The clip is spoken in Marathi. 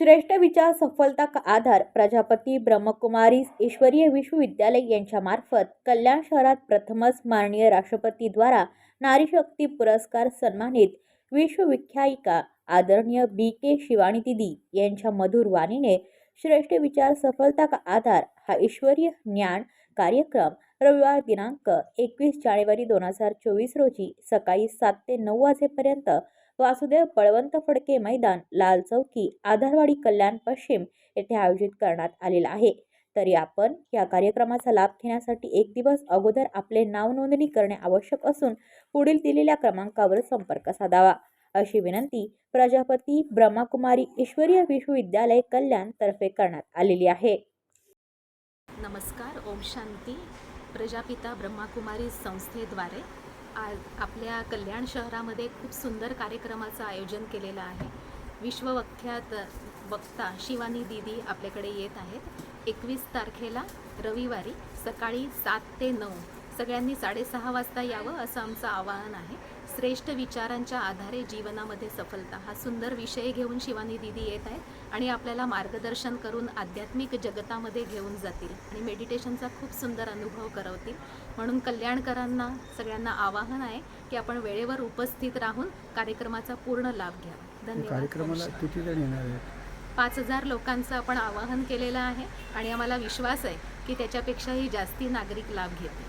श्रेष्ठ विचार सफलता का आधार प्रजापती ब्रह्मकुमारी ईश्वरीय विश्वविद्यालय यांच्यामार्फत कल्याण शहरात प्रथमच माननीय राष्ट्रपतीद्वारा नारीशक्ती पुरस्कार सन्मानित विश्वविख्यायिका आदरणीय बी के शिवानी दिदी यांच्या मधुर वाणीने श्रेष्ठ विचार सफलता का आधार हा ईश्वरीय ज्ञान कार्यक्रम रविवार दिनांक एकवीस जानेवारी दोन हजार चोवीस रोजी सकाळी सात ते नऊ वाजेपर्यंत वासुदेव बळवंत फडके मैदान लाल चौकी आधारवाडी कल्याण पश्चिम येथे आयोजित करण्यात आलेला आहे. तरी आपण या कार्यक्रमाचा लाभ घेण्यासाठी एक दिवस अगोदर आपले नाव नोंदणी करणे आवश्यक असून पुढील दिलेल्या क्रमांकावर संपर्क साधावा. अशी विनंती प्रजापती ब्रह्माकुमारी ईश्वरीय विश्वविद्यालय कल्याण तर्फे करण्यात आलेली आहे. नमस्कार ओम शांती. प्रजापिता ब्रह्माकुमारी संस्थेद्वारे आज आपल्या कल्याण शहरामध्ये खूप सुंदर कार्यक्रमाचं आयोजन केलेलं आहे. विश्ववख्यात वक्ता शिवानी दीदी आपल्याकडे येत आहेत. एकवीस तारखेला रविवारी सकाळी सात ते नऊ सगळ्यांनी साडेसहा वाजता यावं असं आमचं आवाहन आहे. श्रेष्ठ विचारांच्या आधारे जीवनामध्ये सफलता. हा सुंदर विषय घेऊन शिवानी दीदी येत आहेत आणि आपल्याला मार्गदर्शन करून आध्यात्मिक जगतामध्ये घेऊन जातील आणि मेडिटेशनचा खूप सुंदर अनुभव करवतील. म्हणून कल्याणकरांना सगळ्यांना आवाहन आहे की आपण वेळेवर उपस्थित राहून कार्यक्रमाचा पूर्ण लाभ घ्या. धन्यवाद. पाच हजार लोकांचं आपण आवाहन केलेलं आहे आणि आम्हाला विश्वास आहे की त्याच्यापेक्षाही जास्ती नागरिक लाभ घेतील.